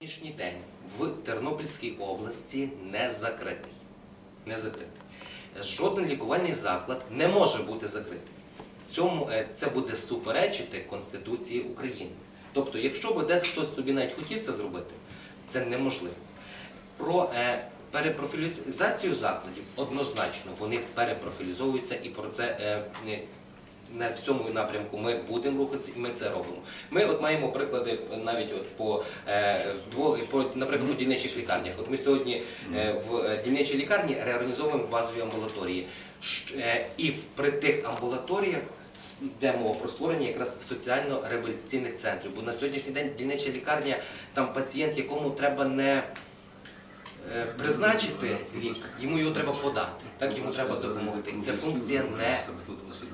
сьогоднішній день в Тернопільській області не закритий. Не закритий. Жоден лікувальний заклад не може бути закритий. Цьому е, це буде суперечити Конституції України. Тобто, якщо би десь хтось собі навіть хотів це зробити, це неможливо. Про е, перепрофілізацію закладів однозначно вони перепрофілізовуються і про це е, на цьому напрямку ми будемо рухатися, і ми це робимо. Ми от маємо приклади навіть от по, е, дво, по наприклад, по дільничих лікарнях. От ми сьогодні е, в е, дільничій лікарні реорганізовуємо базові амбулаторії. Е, І в- при тих амбулаторіях йде мова про створення якраз соціально-реабілітаційних центрів. Бо на сьогоднішній день дільнича лікарня, там пацієнт, якому треба не призначити лік, йому його треба подати. Так йому треба допомогти. Це функція не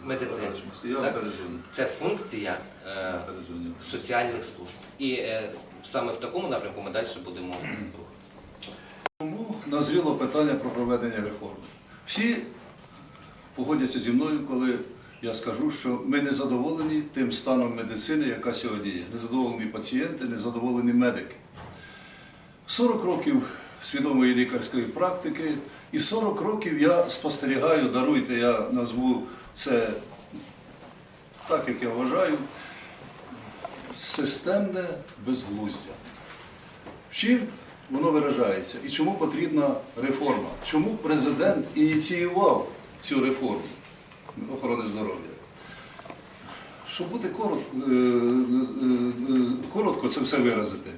медицини. Так? Це функція е, соціальних служб. І е, саме в такому напрямку ми далі будемо рухатися. Тому назріло питання про проведення реформи. Всі погодяться зі мною, коли я скажу, що ми не задоволені тим станом медицини, яка сьогодні є. Незадоволені пацієнти, незадоволені медики. 40 років свідомої лікарської практики, і 40 років я спостерігаю, даруйте, я назву це так, як я вважаю, системне безглуздя. В чим воно виражається і чому потрібна реформа? Чому президент ініціював цю реформу охорони здоров'я? Щоб бути коротко, е, е, е, коротко це все виразити,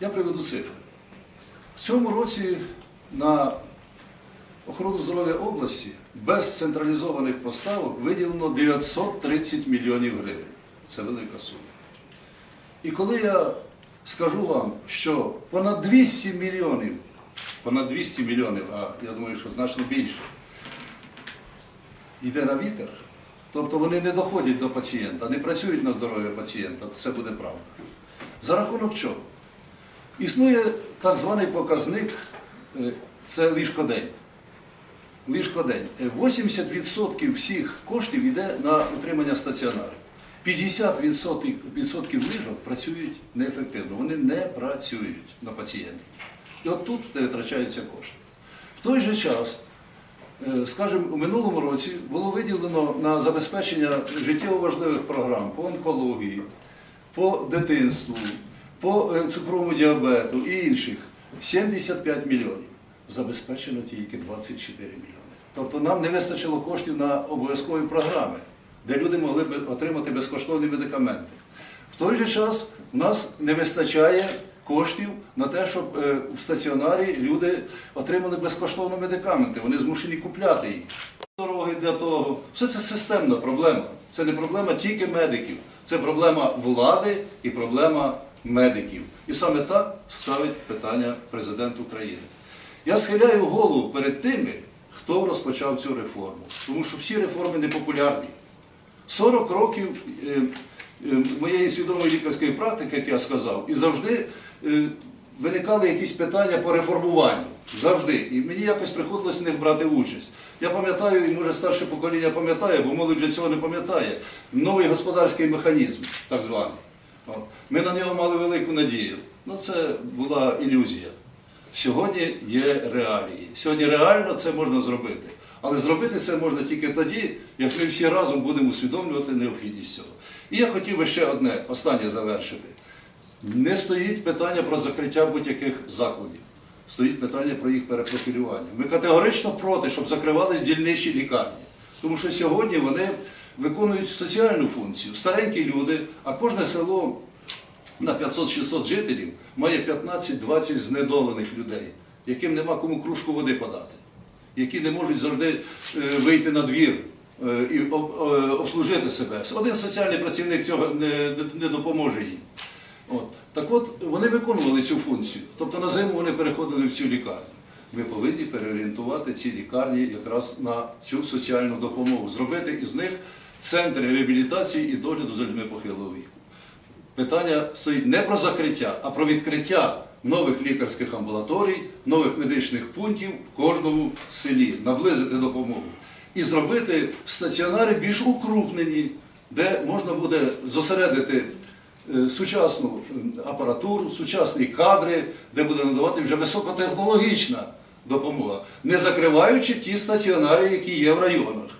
я приведу цифри. Цьому році на охорону здоров'я області без централізованих поставок виділено 930 мільйонів гривень. Це велика сума. І коли я скажу вам, що понад 200 мільйонів, понад 200 мільйонів, а я думаю, що значно більше, йде на вітер, тобто вони не доходять до пацієнта, не працюють на здоров'я пацієнта, це буде правда. За рахунок чого? Існує так званий показник, е, це ліжкодень. Ліжкодень. Е, 80% всіх коштів йде на утримання стаціонарів. 50% ліжок працюють неефективно. Вони не працюють на пацієнтів. І от тут де витрачаються кошти. В той же час, е, скажімо, у минулому році було виділено на забезпечення життєво важливих програм по онкології, по дитинству, по е, цукровому діабету і інших 75 мільйонів. Забезпечено тільки 24 мільйони. Тобто нам не вистачило коштів на обов'язкові програми, де люди могли б отримати безкоштовні медикаменти. В той же час у нас не вистачає коштів на те, щоб е, в стаціонарі люди отримали безкоштовно медикаменти. Вони змушені купляти їх. Дороги для того. Все це системна проблема. Це не проблема тільки медиків, це проблема влади і проблема медиків. І саме так ставить питання президент України. Я схиляю голову перед тими, хто розпочав цю реформу, тому що всі реформи непопулярні. 40 років е, е, моєї свідомої лікарської практики, як я сказав, і завжди е, виникали якісь питання по реформуванню. Завжди. І мені якось приходилось в них брати участь. Я пам'ятаю, і може старше покоління пам'ятає, бо молодь вже цього не пам'ятає. Новий господарський механізм, так званий. От. Ми на нього мали велику надію. Ну, це була ілюзія. Сьогодні є реалії. Сьогодні реально це можна зробити. Але зробити це можна тільки тоді, як ми всі разом будемо усвідомлювати необхідність цього. І я хотів би ще одне, останнє завершити. Не стоїть питання про закриття будь-яких закладів. Стоїть питання про їх перепрофілювання. Ми категорично проти, щоб закривались дільничі лікарні. Тому що сьогодні вони виконують соціальну функцію. Старенькі люди, а кожне село на 500-600 жителів має 15-20 знедолених людей, яким нема кому кружку води подати, які не можуть завжди е, вийти на двір е, і е, обслужити себе. Один соціальний працівник цього не, допоможе їм. От. Так от вони виконували цю функцію. Тобто на зиму вони переходили в цю лікарню. Ми повинні переорієнтувати ці лікарні якраз на цю соціальну допомогу, зробити із них центри реабілітації і догляду за людьми похилого віку. Питання стоїть не про закриття, а про відкриття нових лікарських амбулаторій, нових медичних пунктів в кожному селі, наблизити допомогу. І зробити стаціонари більш укрупнені, де можна буде зосередити е, сучасну апаратуру, сучасні кадри, де буде надавати вже високотехнологічна допомога, не закриваючи ті стаціонарі, які є в районах.